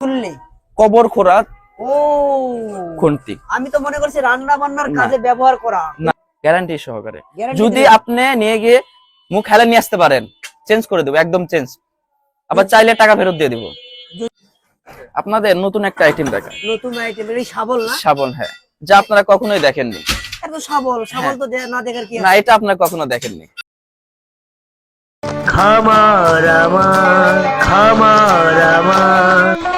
শুনলে কবর খোরা ও। খুন্তি। আমি তো মনে করছি রান্না বান্নার কাজে ব্যবহার করা। গ্যারান্টি সহকারে। যদি আপনি নিয়ে গিয়ে মুখ হেলে নিয়ে আসতে পারেন চেঞ্জ করে দেবো একদম চেঞ্জ আবার চাইলে টাকা ফেরত দিয়ে দিব। আপনাদের নতুন একটা আইটেম দেখা নতুন আইটেম এই শাবল না? সাবন হ্যাঁ। যা আপনারা কখনোই দেখেননি। এত শাবল শাবল তো না দেখার কি না এটা আপনারা কখনো দেখেননি। খামার আমার খামার আমার।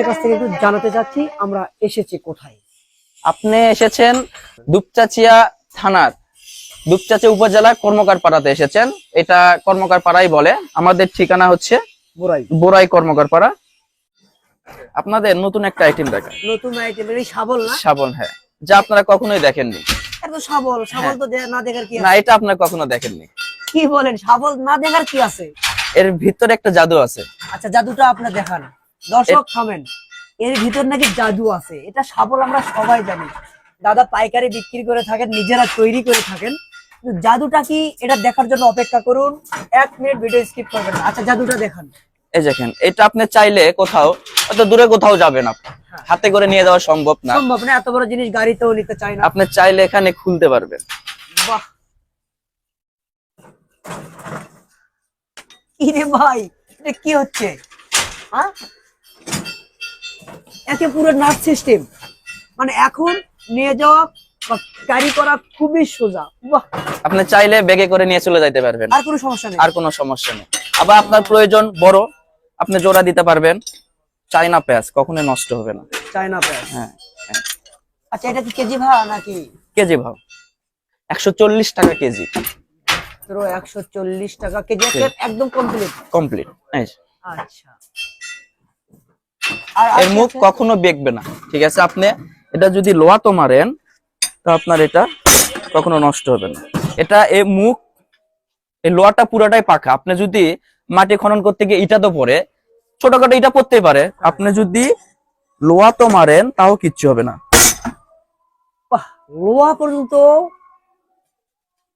আপনার কাছ থেকে একটু জানাতে চাচ্ছি আমরা এসেছি কোথায়? আপনি এসেছেন দুপচাচিয়া থানার দুপচাচিয়া উপজেলা কর্মকার পাড়াতে এসেছেন। এটা কর্মকার পাড়াই বলে। আমাদের ঠিকানা হচ্ছে বুড়াই বোরাই কর্মকার পাড়া আপনাদের নতুন একটা আইটেম দেখা নতুন আইটেম এই শাবল না? সাবন হ্যাঁ। যা আপনারা কখনোই দেখেননি। এত শাবল শাবল তো না দেখার কি না এটা আপনারা কখনো দেখেননি। কি বলেন শাবল না দেখার কি আছে? এর ভিতরে একটা জাদু আছে। আচ্ছা জাদুটা আপনার দেখান। দর্শক থামেন এর ভিতর নাকি জাদু আছে এটা শাবল আমরা সবাই জানি। দাদা পাইকারি বিক্রি করে থাকেন নিজেরা তৈরি করে থাকেন। জাদুটা কি এটা দেখার জন্য অপেক্ষা করুন এক মিনিট ভিডিও স্কিপ করবেন আচ্ছা জাদুটা দেখান। এই দেখেন এটা আপনি চাইলে কোথাও অত দূরে কোথাও যাবেন আপনি। হ্যাঁ। হাতে করে নিয়ে যাওয়া সম্ভব না। সম্ভব না এত বড় জিনিস গাড়িতেও নিতে চাই না। আপনি চাইলে এখানে খুলতে পারবেন। বাহ! ইরে ভাই এটা কি হচ্ছে? হ্যাঁ? একে পুরো নার্ভ সিস্টেম মানে এখন নিয়ে যাওয়া ক্যারি করা খুবই সোজা। বাহ! আপনি চাইলে ব্যাগে করে নিয়ে চলে যাইতে পারবেন। আর কোনো সমস্যা নেই। আর কোনো সমস্যা নেই। আবার আপনার প্রয়োজন বড় আপনি জোড়া দিতে পারবেন। চাইনা পেঁয়াজ কখনোই নষ্ট হবে না। চায়না হ্যাঁ হ্যাঁ। আচ্ছা এটা কি কেজি ভাড়া নাকি? কেজি ভাও। একশো চল্লিশ টাকা কেজি। একশো চল্লিশ টাকা কেজি একদম কমপ্লিট কমপ্লিট আচ্ছা। এর মুখ কখনো বেঁকবে না। ঠিক আছে আপনি এটা যদি লোহা তো মারেন তো আপনার এটা কখনো নষ্ট হবে না। এটা এই মুখ এই লোহাটা পুরোটাই পাকা। আপনি যদি মাটি খনন করতে গিয়ে ইটা তো পরে ছোটখাটো ইটা পড়তেই পারে। আপনি যদি লোহা তো মারেন তাও কিচ্ছু হবে না। বাহ, লোহা পর্যন্ত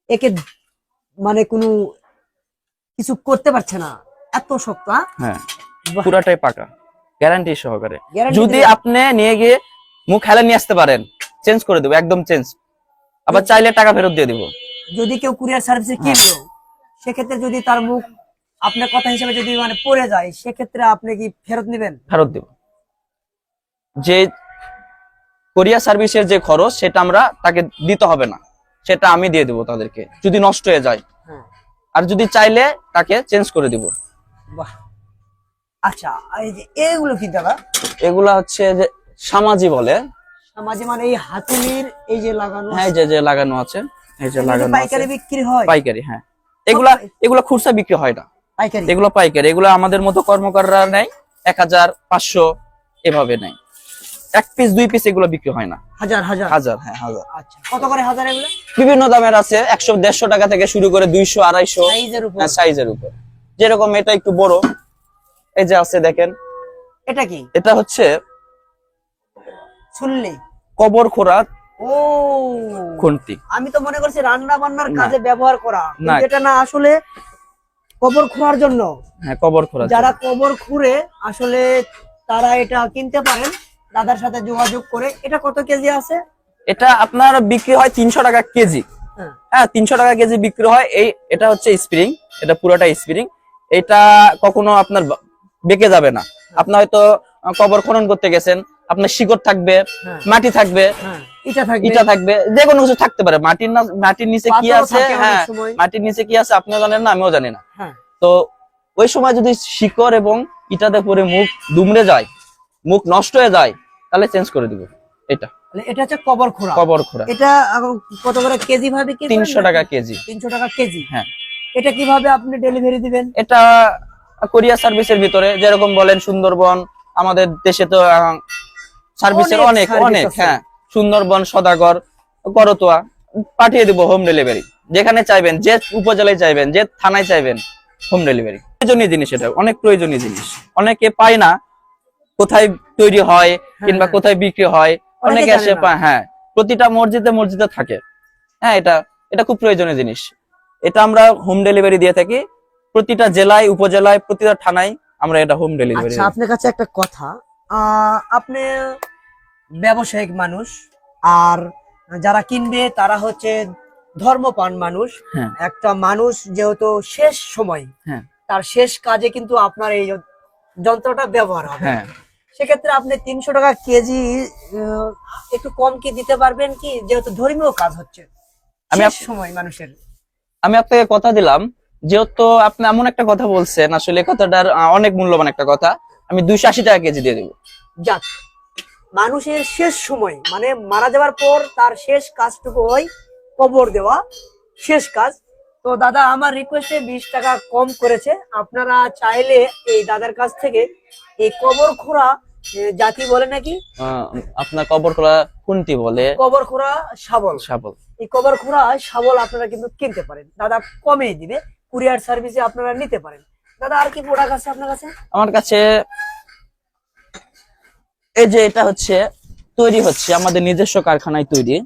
একে মানে কোনো কিছু করতে পারছে না। এত শক্ত হ্যাঁ? হ্যাঁ পুরাটাই পাকা। গ্যারান্টি সহকারে। যদি আপনি নিয়ে গিয়ে মুখ হেলে নিয়ে আসতে পারেন চেঞ্জ করে দেবো একদম চেঞ্জ আবার চাইলে টাকা ফেরত দিয়ে দিব। যদি কেউ কুরিয়ার সার্ভিসে কিনলো সেক্ষেত্রে যদি তার মুখ আপনার কথা হিসেবে যদি মানে পড়ে যায় সেক্ষেত্রে আপনি কি ফেরত নেবেন? ফেরত দেব। যে কোরিয়া সার্ভিসের যে খরচ সেটা আমরা তাকে দিতে হবে না। সেটা আমি দিয়ে দেবো তাদেরকে যদি নষ্ট হয়ে যায়। হ্যাঁ। আর যদি চাইলে তাকে চেঞ্জ করে দিব। বাহ। আচ্ছা এই যে এগুলো কি দাদা? এগুলা হচ্ছে যে সামাজি বলে। মাঝে মানে এই হাতুলির এই যে লাগানো হ্যাঁ যে যে লাগানো আছে এই যে লাগানো পাইকারি বিক্রি হয়? পাইকারি হ্যাঁ। এগুলা এগুলা খুচরা বিক্রি হয় না। পাইকারি? এগুলো পাইকারি এগুলো আমাদের মতো কর্মকাররা নেয় এক হাজার পাঁচশো এভাবে নেয়। এক পিস দুই পিস এগুলো বিক্রি হয় না। হাজার হাজার? হাজার হ্যাঁ হাজার। আচ্ছা কত করে হাজার এগুলো? বিভিন্ন দামের আছে একশো দেড়শো টাকা থেকে শুরু করে দুইশো আড়াইশো সাইজের উপর। সাইজের উপর। যেরকম এটা একটু বড় এই যে আছে দেখেন। এটা কি? এটা হচ্ছে শুনলে কবর খোরা ও। খুন্তি। আমি তো মনে করছি রান্না বান্নার কাজে ব্যবহার করা। এটা না আসলে কবর খোঁড়ার জন্য। হ্যাঁ কবর খোরা যারা কবর খুঁড়ে আসলে তারা এটা কিনতে পারেন দাদার সাথে যোগাযোগ করে। এটা কত কেজি আছে? এটা আপনার বিক্রি হয় তিনশো টাকা কেজি। হ্যাঁ। হ্যাঁ তিনশো টাকা কেজি বিক্রি হয়। এই এটা হচ্ছে স্প্রিং। এটা পুরোটা স্প্রিং। এটা কখনো আপনার বেঁকে যাবে না। আপনি হয়তো কবর খনন করতে গেছেন আপনার শিকড় থাকবে হ্যাঁ। মাটি থাকবে হ্যাঁ থাকবে। ইটা থাকবে যে কোনো কিছু থাকতে পারে। মাটির না মাটির নিচে কি আছে? হ্যাঁ মাটির নিচে কি আছে আপনিও জানেন না আমিও জানি না। হ্যাঁ। তো ওই সময় যদি শিকড় এবং ইটাতে পরে মুখ দুমড়ে যায় মুখ নষ্ট হয়ে যায় তাহলে চেঞ্জ করে দিব। এটা। এটা হচ্ছে কবর খোঁড়া। কবর খোরা এটা কত করে কেজি ভাবে কি তিনশো টাকা কেজি। তিনশো টাকা কেজি। হ্যাঁ। এটা কীভাবে আপনি ডেলিভারি দিবেন? এটা কোরিয়া সার্ভিসের ভিতরে যেরকম বলেন সুন্দরবন আমাদের দেশে তো সার্ভিসের অনেক অনেক। হ্যাঁ সুন্দরবন সদাগর করতোয়া পাঠিয়ে দিব হোম ডেলিভারি যেখানে চাইবেন যে উপজেলায় চাইবেন যে থানায় চাইবেন হোম ডেলিভারি প্রয়োজনীয় জিনিস এটা অনেক প্রয়োজনীয় জিনিস। অনেকে পায় না কোথায় তৈরি হয় কিংবা হ্যাঁ। কোথায় বিক্রি হয় অনেকে পায় হ্যাঁ প্রতিটা মসজিদে মসজিদে থাকে। হ্যাঁ এটা এটা খুব প্রয়োজনীয় জিনিস। এটা আমরা হোম ডেলিভারি দিয়ে থাকি। প্রতিটা জেলায় উপজেলায় প্রতিটা থানায় আমরা এটা হোম ডেলিভারি আচ্ছা আপনার কাছে একটা কথা। আপনি ব্যবসায়িক মানুষ আর যারা কিনবে তারা হচ্ছে ধর্মপান মানুষ। হ্যাঁ। একটা মানুষ যেহেতু শেষ সময় হ্যাঁ। তার শেষ কাজে কিন্তু আপনার এই যন্ত্রটা ব্যবহার হবে। হ্যাঁ। সেক্ষেত্রে আপনি তিনশো টাকা কেজি একটু কম কি দিতে পারবেন কি? যেহেতু ধর্মীয় কাজ হচ্ছে। আমি সময় মানুষের। আমি আপনাকে কথা দিলাম যেহেতু আপনি এমন একটা কথা বলছেন আসলে কথাটার অনেক মূল্যবান একটা কথা। আমি দুইশো আশি টাকা কেজি দিয়ে দেবো। যাক মানুষের শেষ সময় মানে মারা যাওয়ার পর তার শেষ কাজটুকু হয় কবর দেওয়া শেষ কাজ। তো দাদা আমার রিকোয়েস্টে বিশ টাকা কম করেছে। আপনারা চাইলে এই দাদার কাছ থেকে এই কবর এ, জাতি বলে নাকি? আপনার কবর খোলা কোনটি বলে? কবর খোঁড়া শাবল। সাবল এই কবর খোঁড়া শাবল আপনারা কিন্তু কিনতে পারেন। দাদা কমে দিবে। কুরিয়ার সার্ভিসে আপনারা নিতে পারেন। দাদা আর কি প্রোডাক্ট আছে আপনার কাছে? আমার কাছে এই যে এটা হচ্ছে তৈরি হচ্ছে আমাদের নিজস্ব কারখানায় তৈরি।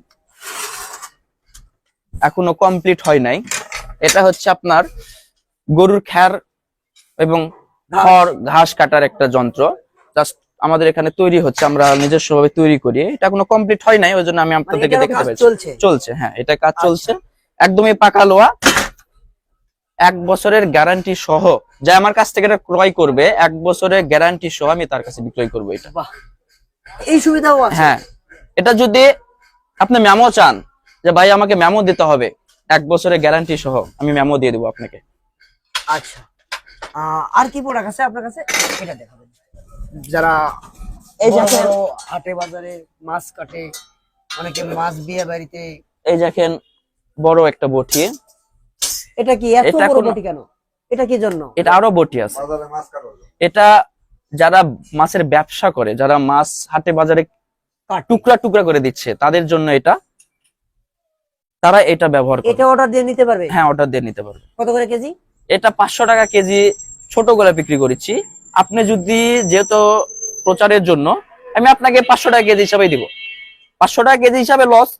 এখনও কমপ্লিট হয় নাই। এটা হচ্ছে আপনার গরুর খ্যার এবং খড় ঘাস কাটার একটা যন্ত্র। জাস্ট আমাদের এখানে তৈরি হচ্ছে আমরা নিজস্ব ভাবে তৈরি করি। এটা এখনও কমপ্লিট হয় নাই ওই জন্য আমি মানে আপনাদেরকে দেখতে পাচ্ছি চলছে? চলছে হ্যাঁ এটা কাজ চলছে। একদমই পাকা লোয়া এক বছরের গ্যারান্টি সহ যা আমার কাছ থেকে এটা ক্রয় করবে এক বছরের গ্যারান্টি সহ আমি তার কাছে বিক্রয় করব এটা। বাহ এই সুবিধাও আছে। হ্যাঁ এটা যদি আপনি মেমো চান যে ভাই আমাকে মেমো দিতে হবে এক বছরের গ্যারান্টি সহ আমি মেমো দিয়ে দেবো আপনাকে। আচ্ছা আহ, আর কি প্রোডাক্ট আছে আপনার কাছে? এটা দেখাবেন। যারা এই যে হাটে বাজারে মাছ কাটে অনেকে মাছ বিয়ে বাড়িতে এই দেখেন বড় একটা বটি। এটা কি এত বড় বটি কেন? এটা কি জন্য? এটা আরও বটি আছে। এটা যারা মাছের ব্যবসা করে যারা মাছ হাটে বাজারে টুকরা টুকরা করে দিচ্ছে তাদের জন্য এটা তারা এটা ব্যবহার করে। এটা অর্ডার দিয়ে নিতে পারবে? হ্যাঁ অর্ডার দিয়ে নিতে পারবে। কত করে কেজি? এটা পাঁচশো টাকা কেজি ছোট করে বিক্রি করেছি। আপনি যদি যেহেতু প্রচারের জন্য আমি আপনাকে পাঁচশো টাকা কেজি হিসাবে দিব। পাঁচশো টাকা কেজি হিসাবে লস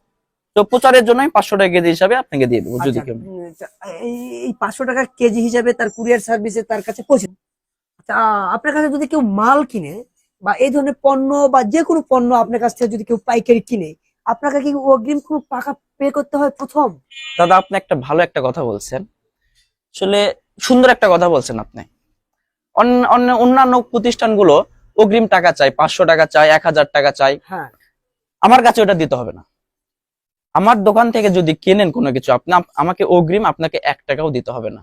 তো প্রচারের জন্য আমি পাঁচশো টাকা কেজি হিসাবে আপনাকে দিয়ে দেবো যদি আচ্ছা, কেউ আচ্ছা, এই- পাঁচশো টাকা কেজি হিসাবে তার কুরিয়ার সার্ভিসে তার কাছে পৌঁছে আচ্ছা, আপনার কাছে যদি কেউ মাল কিনে বা এই ধরনের পণ্য বা যে কোনো পণ্য আপনার কাছ থেকে যদি কেউ পাইকারি কিনে আপনাকে কি অগ্রিম কোনো টাকা পে করতে হয় প্রথম? দাদা আপনি একটা ভালো একটা কথা বলছেন। আসলে সুন্দর একটা কথা বলছেন আপনি। অন্য- অন্য অন্যান্য প্রতিষ্ঠানগুলো অগ্রিম টাকা চাই পাঁচশো টাকা চাই এক হাজার টাকা চাই হ্যাঁ। আমার কাছে ওটা দিতে হবে না। আমার দোকান থেকে যদি কেনেন কোনো কিছু আপনি আমাকে অগ্রিম আপনাকে এক টাকাও দিতে হবে না।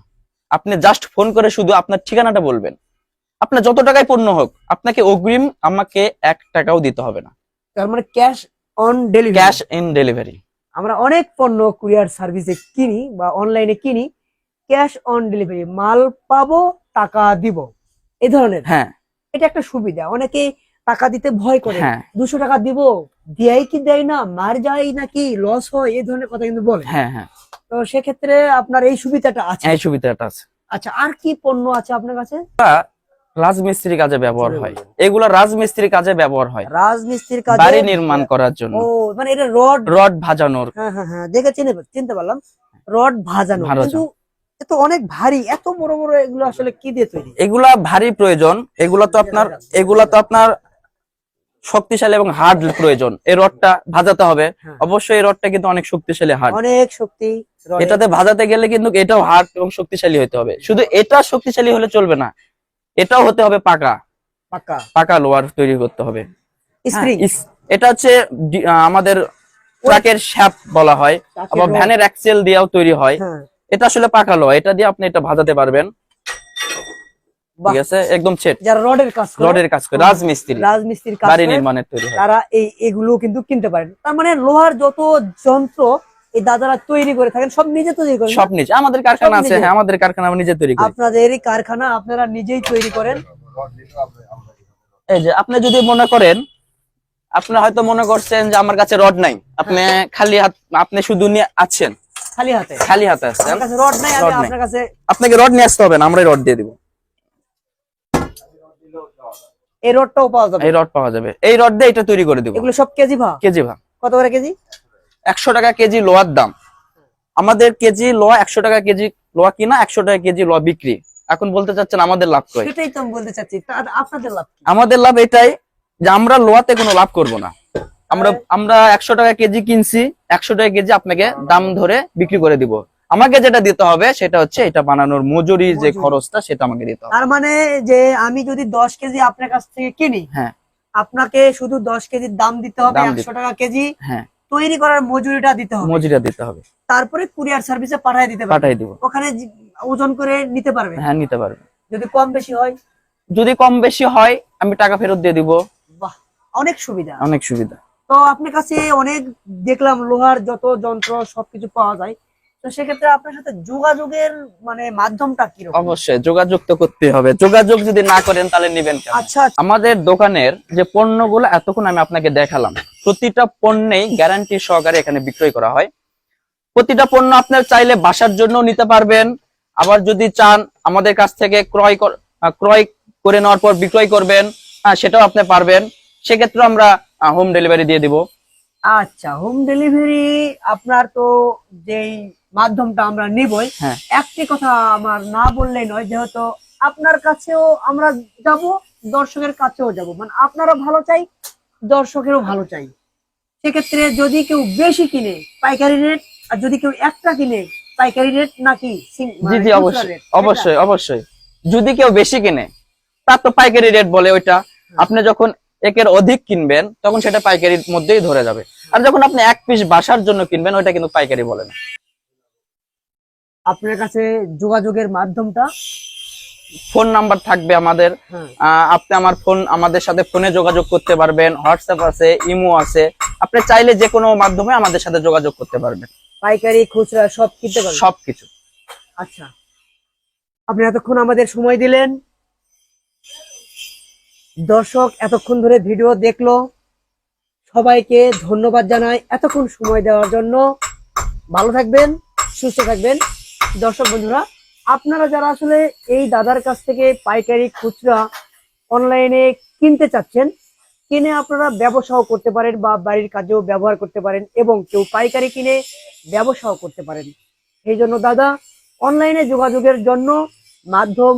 আপনি জাস্ট ফোন করে শুধু আপনার ঠিকানাটা বলবেন। আপনার যত টাকায় পণ্য হোক আপনাকে অগ্রিম আমাকে এক টাকাও দিতে হবে না। তার মানে cash on delivery cash in delivery আমরা অনেক পণ্য কুরিয়ার সার্ভিসে কিনি বা অনলাইনে কিনি ক্যাশ অন ডেলিভারি মাল পাবো টাকা দিব। এই ধরনের। হ্যাঁ। এটা একটা সুবিধা। অনেকে টাকা দিতে ভয় করে। হ্যাঁ। দুশো টাকা দিব দেয় কি দেয় না মার যায় নাকি লস হয় এই ধরনের কথা কিন্তু বলে। হ্যাঁ হ্যাঁ। তো সেক্ষেত্রে আপনার এই সুবিধাটা আছে? এই সুবিধাটা আছে। আচ্ছা আর কি পণ্য আছে আপনার কাছে? রাজমিস্ত্রি কাজে ব্যবহার হয়। এগুলা রাজমিস্ত্রি কাজে ব্যবহার হয়। রাজমিস্ত্রির কাজে? বাড়ি নির্মাণ করার জন্য। ও মানে এটা রড? রড ভাজানোর। হ্যাঁ হ্যাঁ হ্যাঁ দেখে চিনে চিনতে পারলাম। রড ভাজানো। ভাজানো। কিন্তু এত অনেক ভারী এত বড় বড় এগুলো আসলে কি দিয়ে তৈরি? এগুলা ভারী প্রয়োজন। এগুলা তো আপনার এগুলা তো আপনার শক্তিশালী এবং হার্ড প্রয়োজন। এই রডটা ভাজাতে হবে। হ্যাঁ। অবশ্যই এই রডটা কিন্তু অনেক শক্তিশালী হার্ড অনেক শক্তি এটাতে ভাজাতে গেলে কিন্তু এটাও হার্ড এবং শক্তিশালী হতে হবে। শুধু এটা শক্তিশালী হলে চলবে না। এটাও হতে হবে পাকা। পাক্কা পাকা লোয়ার তৈরি করতে হবে। হ্যাঁ, এটা হচ্ছে আমাদের ট্রাকের শ্যাপ বলা হয়। আবার ভ্যানের অ্যাক্সেল দিয়েও তৈরি হয়। হ্যাঁ। এটা আসলে পাকা লোহা এটা দিয়ে আপনি এটা ভাজাতে পারবেন। ঠিক আছে? একদম সেট যারা রডের কাজ করে রডের কাজ করে রাজমিস্ত্রি। রাজমিস্ত্রির কাজ বাড়ি নির্মাণের তৈরি তারা এই এগুলো কিন্তু কিনতে পারেন। তার মানে লোহার যত যন্ত্র এই দাদারা তৈরি করে থাকেন সব নিজে তৈরি করেন সব নিচে আমাদের কারখানা সব আছে হ্যাঁ আমাদের কারখানা আমরা নিজে তৈরি করি। আপনাদেরই কারখানা আপনারা নিজেই তৈরি করেন। এই যে আপনি যদি মনে করেন আপনি হয়তো মনে করছেন যে আমার কাছে রড নাই। আপনি হ্যাঁ। খালি হাত আপনি শুধু নিয়ে আছেন। খালি হাতে। খালি হাতে আছেন। রড নাই আমি রড নাই। আপনার কাছে আপনাকে রড নিয়ে আসতে হবে না আমরাই রড দিয়ে দিব। এই রডটাও পাওয়া যাবে। এই রড পাওয়া যাবে। এই রড দিয়ে এটা তৈরি করে দিব। এগুলো সব কেজি ভা কেজি ভা কত করে কেজি? একশো টাকা কেজি লোহার দাম। আমাদের কেজি লোহা একশো টাকা কেজি লোহা কিনা একশো টাকা কেজি লোহা বিক্রি। এখন বলতে চাচ্ছেন আমাদের লাভ কই? সেটাই তো বলতে চাচ্ছি আপনাদের লাভ কি? আমাদের লাভ এটাই যে আমরা লোহাতে কোনো লাভ করব না। আমরা আমরা একশো টাকা কেজি কিনছি একশো টাকা কেজি আপনাকে দাম ধরে বিক্রি করে দিব। আমাকে যেটা দিতে হবে সেটা হচ্ছে এটা বানানোর মজুরি যে খরচটা সেটা আমাকে দিতে হবে। তার মানে যে আমি যদি দশ কেজি আপনার কাছ থেকে কিনি হ্যাঁ। আপনাকে শুধু দশ কেজির দাম দিতে হবে একশো টাকা কেজি হ্যাঁ। তৈরি করার মজুরিটা দিতে হবে। মজুরিটা দিতে হবে। তারপরে কুরিয়ার সার্ভিসে পাঠিয়ে দিতে পাঠাই দিব। ওখানে ওজন করে নিতে পারবে হ্যাঁ নিতে পারবে যদি কম বেশি হয়? যদি কম বেশি হয় আমি টাকা ফেরত দিয়ে দিব। বাহ অনেক সুবিধা। অনেক সুবিধা। তো আপনার কাছে অনেক দেখলাম লোহার যত যন্ত্র সবকিছু পাওয়া যায়। তো সেক্ষেত্রে আপনার সাথে যোগাযোগের মানে মাধ্যমটা কি অবশ্যই যোগাযোগ তো করতে হবে। যোগাযোগ যদি না করেন তাহলে নিবেন আচ্ছা আমাদের দোকানের যে পণ্যগুলো এতক্ষণ আমি আপনাকে দেখালাম প্রতিটা পণ্যেই গ্যারান্টি সহকারে এখানে বিক্রয় করা হয়। প্রতিটা পণ্য আপনার চাইলে বাসার জন্য নিতে পারবেন। আবার যদি চান আমাদের কাছ থেকে ক্রয় ক্রয় করে নেওয়ার পর বিক্রয় করবেন সেটাও আপনি পারবেন। সেক্ষেত্রে আমরা হোম ডেলিভারি দিয়ে দিব। আচ্ছা হোম ডেলিভারি আপনার তো যেই মাধ্যমটা আমরা নিবই। হ্যাঁ। একটি কথা আমার না বললেই নয় যেহেতু আপনার কাছেও আমরা যাব দর্শকের কাছেও যাব। মানে আপনারা ভালো চাই দর্শকেরও ভালো চাই। সেক্ষেত্রে যদি কেউ বেশি কিনে পাইকারি রেট আর যদি কেউ একটা কিনে পাইকারি রেট নাকি জি মানে জি অবশ্যই অবশ্যই অবশ্যই। যদি কেউ বেশি কিনে তার তো পাইকারি রেট বলে ওইটা। আপনি যখন একের অধিক কিনবেন তখন সেটা পাইকারির মধ্যেই ধরে যাবে। আর যখন আপনি এক পিস বাসার জন্য কিনবেন ওইটা কিন্তু পাইকারি বলে না। আপনার কাছে যোগাযোগের মাধ্যমটা? ফোন নাম্বার থাকবে আমাদের। হ্যাঁ। আহ, আপনি আমার ফোন আমাদের সাথে ফোনে যোগাযোগ করতে পারবেন হোয়াটসঅ্যাপ আছে ইমো আছে। আপনি চাইলে যে কোনো মাধ্যমে আমাদের সাথে যোগাযোগ করতে পারবেন। পাইকারি খুচরা সব কিনতে পারবেন? সবকিছু আচ্ছা। আপনি এতক্ষণ আমাদের সময় দিলেন। দর্শক এতক্ষণ ধরে ভিডিও দেখল। সবাইকে ধন্যবাদ জানাই এতক্ষণ সময় দেওয়ার জন্য। ভালো থাকবেন সুস্থ থাকবেন। দর্শক বন্ধুরা, আপনারা যারা আসলে এই দাদার কাছ থেকে পাইকারি খুচরা অনলাইনে কিনতে চাচ্ছেন, কিনে আপনারা ব্যবসাও করতে পারেন বা বাড়ির কাজেও ব্যবহার করতে পারেন এবং কেউ পাইকারি কিনে ব্যবসাও করতে পারেন। এই জন্য দাদা, অনলাইনে যোগাযোগের জন্য মাধ্যম,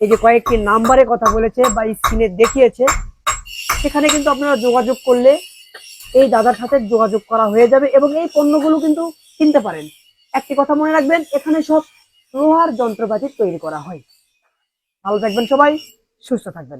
এই যে কয়েকটি নাম্বারে কথা বলেছে বা স্ক্রিনে দেখিয়েছে, সেখানে কিন্তু আপনারা যোগাযোগ করলে এই দাদার সাথে যোগাযোগ করা হয়ে যাবে এবং এই পণ্যগুলো কিন্তু কিনতে পারেন। একটি কথা মনে রাখবেন, এখানে সব লোহার যন্ত্রপাতি তৈরি করা হয়। ভালো থাকবেন সবাই, সুস্থ থাকবেন।